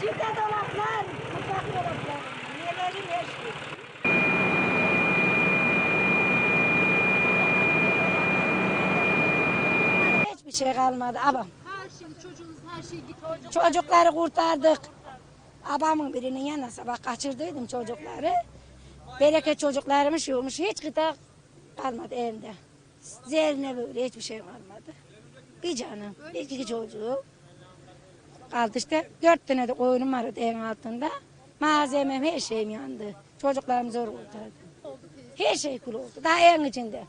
Çifte dolaplar, mutfak dolaplar. Yemeğim yeşil. Hiçbir şey kalmadı abam. Her şey çocuğunuz her şey gitti. Çocuk, Çocukları kurtardık. Abamın birinin yanına sabah kaçırdıydım çocukları. Bereket çocuklarımız yokmuş. Hiç gıda kalmadı evde. Zerine böyle hiçbir şey kalmadı. Bir canım, bir iki şey çocuğu. Kaldı işte. Dört tane de koyunum vardı evin altında. Malzemem her şeyim yandı. Çocuklarım zor kurtardı. Her şey kul oldu. Daha evin içinde.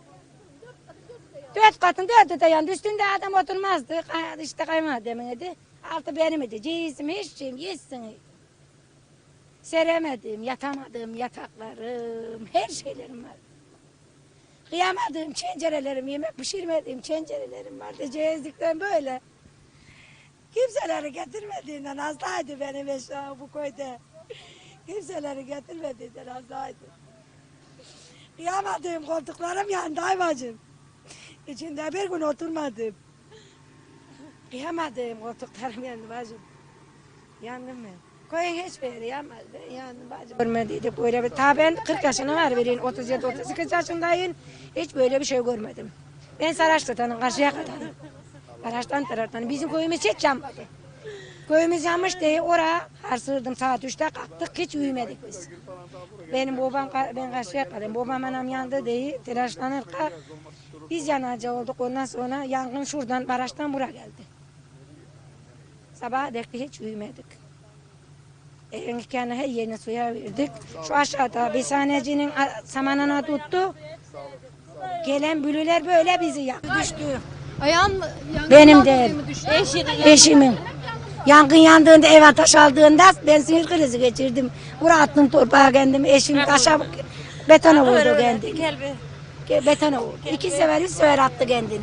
Dört katın dördü de yandı. Üstünde adam oturmazdı. İşte kayınvalidemin idi. Altı benim idi. Cihizim, her şeyim, yesin. Seremedim, yatamadım yataklarım, her şeylerim var. Kıyamadığım çencerelerim, yemek pişirmediğim çencerelerim vardı. Cehizlikten böyle. Kimseleri getirmediğinden hastaydı benim eşya bu köyde. Kimseleri getirmediğinden hastaydı. Kıyamadığım koltuklarım yandı hayvacım. İçinde bir gün oturmadım. Kıyamadığım koltuklarım yandı bacım. Yandım ben. Koyun hiçbir yeri yanmadı. Ben yandım bacım. Görmediydik böyle bir. Ta ben 40 yaşına var vereyim. 37 38 yaşındayım. Hiç böyle bir şey görmedim. Ben Saraçlı'danım. Karşıya kadarım. Karaç'tan taraftan. Bizim köyümüz hiç yanmadı. Köyümüz yanmış diye oraya harsırdım saat 3'te kalktık hiç uyumadık biz. Benim babam ben karşıya kaldım. Babam anam yandı diye telaşlanır kalk. Biz yanacak olduk ondan sonra yangın şuradan barajdan buraya geldi. Sabah dek hiç uyumadık. Evin kendi her yerine suya verdik. Şu aşağıda bir saniyecinin a- samanına tuttu. Gelen bülüler böyle bizi yaktı. Düştü. Ayağın mı? Yangın Benim değil. Eşimin. Yangın yandığında ev ateş aldığında ben sinir krizi geçirdim. Buraya attım torpağa kendim. Eşim taşa betona vurdu kendini. Betona vurdu. İki sefer, üç sefer attı kendini.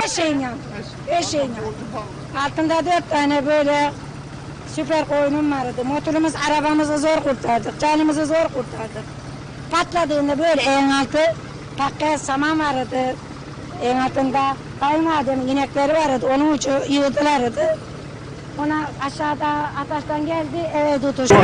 Her şeyim yandı. Her şeyim yandı. Altında dört tane böyle süper koyunum vardı. Motorumuz, arabamızı zor kurtardık. Canımızı zor kurtardık. Patladığında böyle evin altı takka saman vardı. Evin altında kayınvalidemin inekleri vardı. Onun ucu yığdılardı. Ona aşağıda ateşten geldi eve tutuştu.